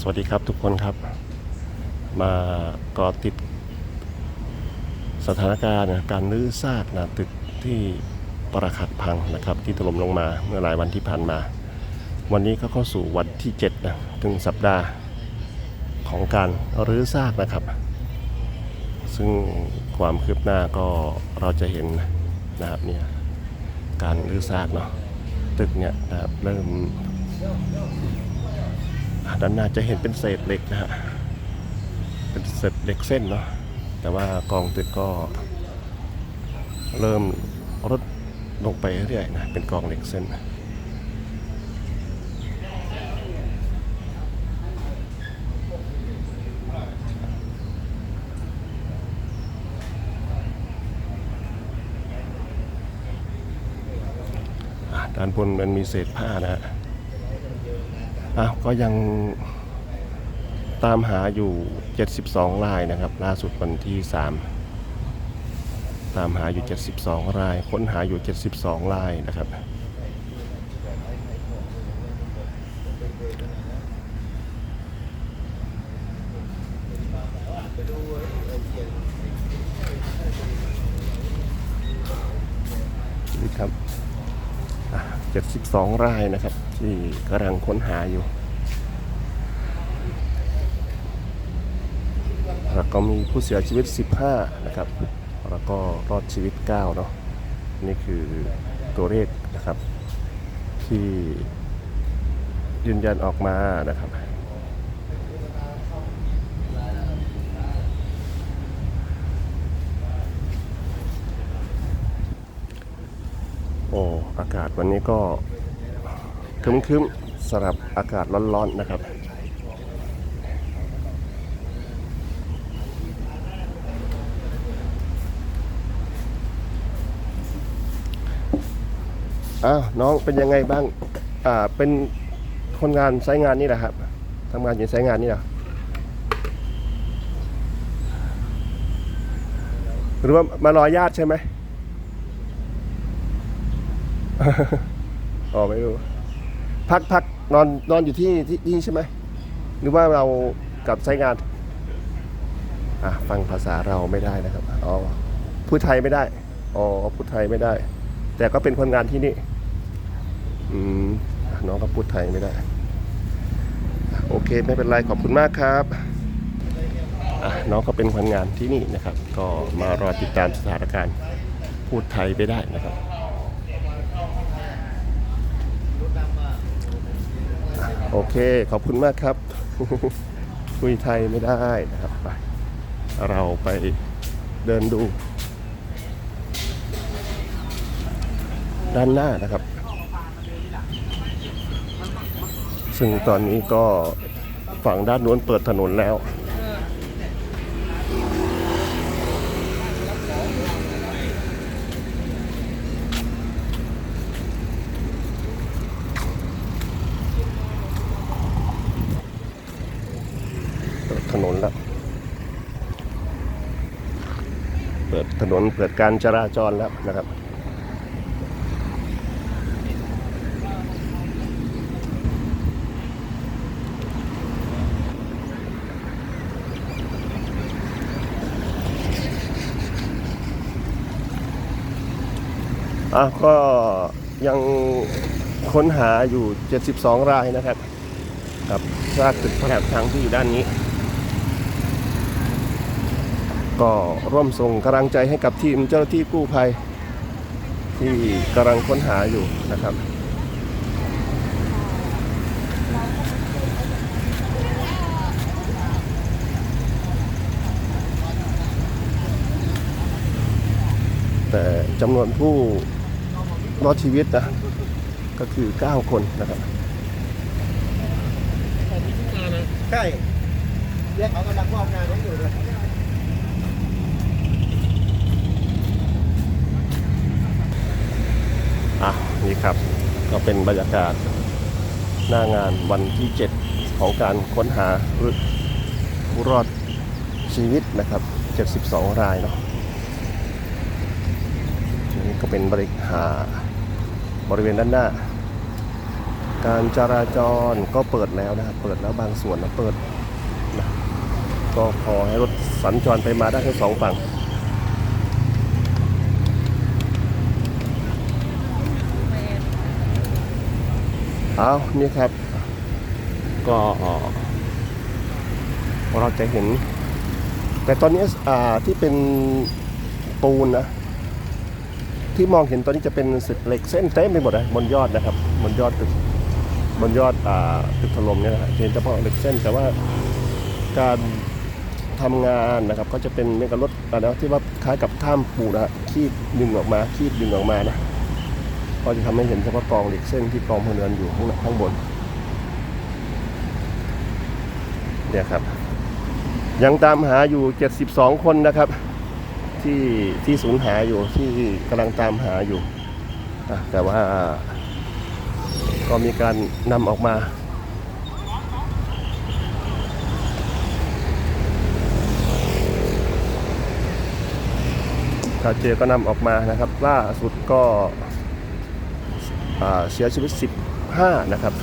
สวัสดีครับทุกคนครับ มาเกาะติดสถานการณ์การรื้อซากนะตึกที่ปรักหักพังนะครับ ที่ถล่มลงมาเมื่อหลายวันที่ผ่านมา วันนี้ก็เข้าสู่วันที่7นะถึงสัปดาห์ของการรื้อซากนะครับ ซึ่งความคืบหน้าก็เราจะเห็นนะครับเนี่ยการรื้อซากเนาะตึกเนี่ยนะครับเริ่ม ด้านหน้าจะเห็นเป็นเศษเหล็กนะฮะเป็นเศษเหล็กเส้นเนาะแต่ว่ากองตึกก็ เริ่มลดลงไปเรื่อยๆนะเป็นกองเหล็กเส้นอะด้านบนมันมีเศษผ้านะฮะ อะก็ยังตามหาอยู่ 72 รายนะครับ ล่าสุดวันที่ 3 ตามหาอยู่ 72 ราย ค้นหาอยู่ 72 รายนะครับ นี่ครับ 72 รายนะครับ ที่กำลังค้นหาอยู่ แล้วก็มีผู้เสียชีวิต 15 นะครับ แล้วก็รอดชีวิต 9 เนาะนี่คือตัวเลขนะครับ ที่ยืนยันออกมานะครับโอ้อากาศวันนี้ก็ ครึ้มๆสำหรับอากาศร้อนๆนะครับอ้าวน้องเป็นยังไงบ้าง อ่า เป็นคนงานไซต์งานนี่แหละครับทำงานอยู่ไซต์งานนี่เหรอหรือว่ามารอญาติใช่ไหม อ๋อไม่รู้ พักพักนอนนอนอยู่ที่ที่นี่ใช่ไหมหรือว่าเรากลับไซต์งานอะฟังภาษาเราไม่ได้นะครับอ๋อพูดไทยไม่ได้อ๋อพูดไทยไม่ได้ แต่ก็เป็นคนงานที่นี่อืมน้องก็พูดไทยไม่ได้ โอเคไม่เป็นไรขอบคุณมากครับน้องก็เป็นคนงานที่นี่นะครับ ก็มารอติดตามสถานการณ์พูดไทยไม่ได้นะครับอะ โอเค ขอบคุณมากครับ คุยไทยไม่ได้นะครับไปเราไปเดินดู ด้านหน้านะครับ ซึ่งตอนนี้ก็ฝั่งด้านนู้นเปิดถนนแล้ว เปิดถนนแล้ว เปิดถนนเปิดการจราจรแล้วนะครับอะก็ยังค้นหาอยู่ 72 รายนะครับ กับซากตึกแถบทางที่อยู่ด้านนี้ ก็ร่วมส่งกำลังใจให้กับทีมเจ้าหน้าที่กู้ภัย ที่กำลังค้นหาอยู่นะครับแต่จำนวนผู้รอดชีวิตนะก็คือ 9 คนนะครับใช่เรียกเขากำลังมอบงานให้อยู่เลย อ่ ครับ ก็เป็นบรรยากาศหน้างานวันที่ 7 ของการค้นหาผู้รอดชีวิตนะครับ 72 รายเนาะนี่ก็เป็นบริหาบริเวณด้านหน้า การจราจรก็เปิดแล้วนะครับ เปิดแล้วบางส่วนนะเปิดนะก็ขอให้รถสัญจรไปมาได้ทั้งสองฝั่ง เอานี่ครับ ก็เราจะเห็น แต่ตอนนี้อ่าที่เป็นปูนนะ ที่มองเห็นตอนนี้จะเป็นสึกเหล็กเส้นเต็มไปหมดเลยบนยอดนะครับ บนยอดตึกบนยอดอ่าตึกถล่มเนี่ยนะฮะเห็นเฉพาะเหล็กเส้นแต่ว่าการทำงานนะครับ ก็จะเป็นเหมือนกับรถอะไรนะที่ว่าคล้ายกับข้ามปูนะฮะคีบดึงออกมาคีบดึงออกมานะ ก็จะทำให้เห็นเฉพาะกองเหล็กเส้นที่กองพลเรือนอยู่ข้างข้างบน เนี่ยครับ ยังตามหาอยู่ 72 คนนะครับ ที่ที่สูญหายอยู่ที่กำลังตามหาอยู่แต่ว่าก็มีการนำออกมาถ้าเจอก็นำออกมานะครับ ล่าสุดก็ เสียชีวิต 15 นะครับ 15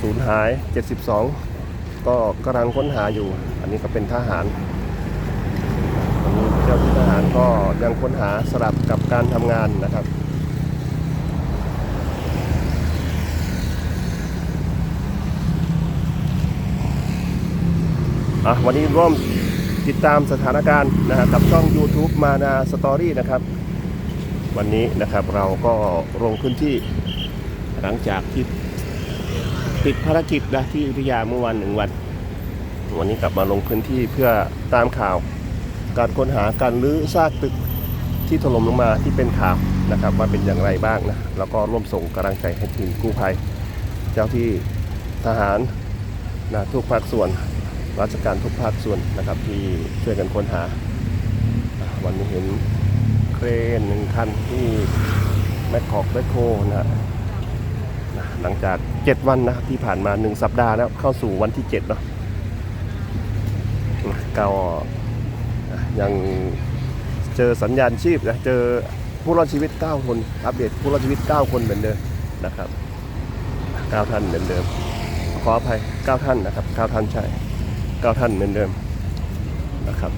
สูญหาย 72 ก็กำลังค้นหาอยู่ อันนี้ก็เป็นทหารอันนี้เจ้าที่ทหารก็ยังค้นหาสลับกับการทำงานนะครับ อะ วันนี้ร่วม ติดตามสถานการณ์นะฮะกับช่อง YouTube มานาสตอรี่นะครับ วันนี้นะครับเราก็ลงพื้นที่หลังจากที่ติดภารกิจนะที่อยุธยาเมื่อวันหนึ่งวัน วันนี้กลับมาลงพื้นที่เพื่อตามข่าว การค้นหาการรื้อซากตึกที่ถล่มลงมาที่เป็นข่าวนะครับ ว่าเป็นอย่างไรบ้างนะแล้วก็ร่วมส่งกำลังใจให้ทีมกู้ภัย เจ้าที่ทหารนะทุกภาคส่วน ราชการทุกภาคส่วนนะครับที่ช่วยกันค้นหา วันนี้เห็นเครนหนึ่งคันที่แมคคอกแมคโคนะฮะนะหลังจาก 7 วันนะครับที่ผ่านมา 1 สัปดาห์แล้วเข้าสู่วันที่7เนาะนะก็อะยังเจอสัญญาณชีพนะเจอผู้รอดชีวิต 9 คน อัปเดตผู้รอดชีวิต 9 คนเหมือนเดิมนะครับ 9 ท่านเหมือนเดิม ขออภัย 9 ท่านนะครับ 9 ท่านใช่ เก้าท่านเหมือนเดิมนะครับ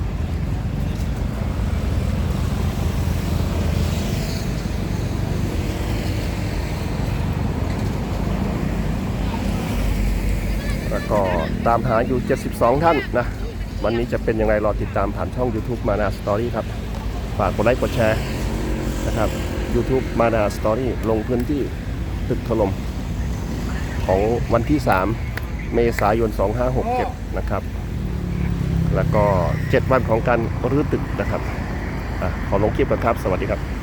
แล้วก็ตามหาอยู่ 72 ท่านนะ วันนี้จะเป็นยังไงรอติดตามผ่านช่อง YouTube มานาสตอรี่ครับ ฝากกดไลค์กดแชร์นะครับ YouTube มานาสตอรี่ลงพื้นที่ตึกถล่มของวันที่ 3 เมษายน 2567 นะครับ แล้วก็ 7 วันของการรื้อตึกนะครับอขอลงคลิปกันครับ สวัสดีครับ